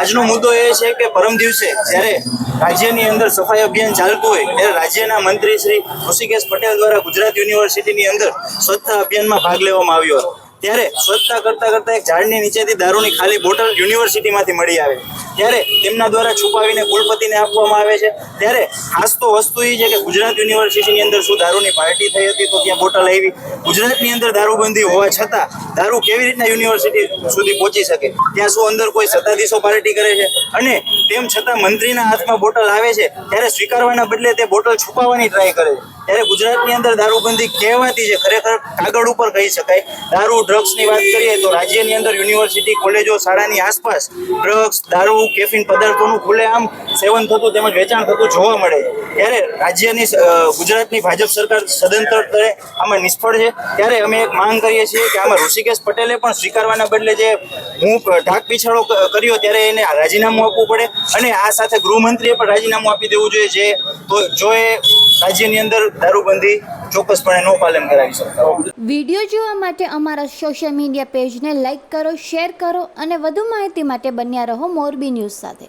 આજનો મુદ્દો એ છે કે પરમ દિવસે જ્યારે રાજ્યની અંદર સફાઈ અભિયાન ચાલતું હોય, ત્યારે રાજ્યના મંત્રી શ્રી ઋષિકેશ પટેલ દ્વારા ગુજરાત યુનિવર્સિટીની અંદર સ્વચ્છતા અભિયાનમાં ભાગ લેવામાં આવ્યો હતો. ત્યારે સ્વચ્છતા કરતા કરતા એક ઝાડની નીચેથી દારૂની ખાલી બોટલ યુનિવર્સિટીમાંથી મળી આવે. ત્યારે તેમના દ્વારા છુપાવીને કુલપતિને આપવામાં આવે છે. ત્યારે ખાસ તો વસ્તુ એ છે કે ગુજરાત યુનિવર્સિટીની અંદર શું દારૂની પાર્ટી થઈ હતી તો ત્યાં બોટલ આવી. ગુજરાતની અંદર દારૂબંધી હોવા છતાં દારૂ કેવી રીતના યુનિવર્સિટી સુધી પહોંચી શકે? ત્યાં શું અંદર કોઈ સત્તાધીશો પાર્ટી કરે છે? અને તેમ છતાં મંત્રીના હાથમાં બોટલ આવે છે, ત્યારે સ્વીકારવાના બદલે તે બોટલ છુપાવવાની ટ્રાય કરે છે. ત્યારે ગુજરાતની અંદર દારૂબંધી કહેવાતી છે, ખરેખર કાગળ ઉપર કહી શકાય. દારૂ, ડ્રગ્સની વાત કરીએ તો રાજ્યની અંદર યુનિવર્સિટી, કોલેજો, શાળાની આસપાસ ડ્રગ્સ, દારૂ કેફીન પદાર્થોનું ખુલ્લેઆમ સેવન થતું, તેમજ વેચાણ થતું જોવા મળે. ત્યારે રાજ્યની ગુજરાતની ભાજપ સરકાર સદંતર તરે આમાં નિષ્ફળ છે. ત્યારે અમે એક માંગ કરીએ છીએ કે આમાં ઋષિકેશ પટેલે પણ સ્વીકારવાના બદલે જે હું ઢાક પીછાડો કર્યો ત્યારે એને રાજીનામું આપવું પડે. અને આ સાથે ગૃહમંત્રીએ પણ રાજીનામું આપી દેવું જોઈએ, જે જો એ રાજ્યની અંદર દારૂબંધી ચોક્કસપણે નો પાલન કરાવી શકતા વીડિયો જોવા માટે અમારા સોશિયલ મીડિયા પેજને લાઇક કરો શેર કરો અને વધુ માહિતી માટે બન્યા રહો મોરબી ન્યૂઝ સાથે.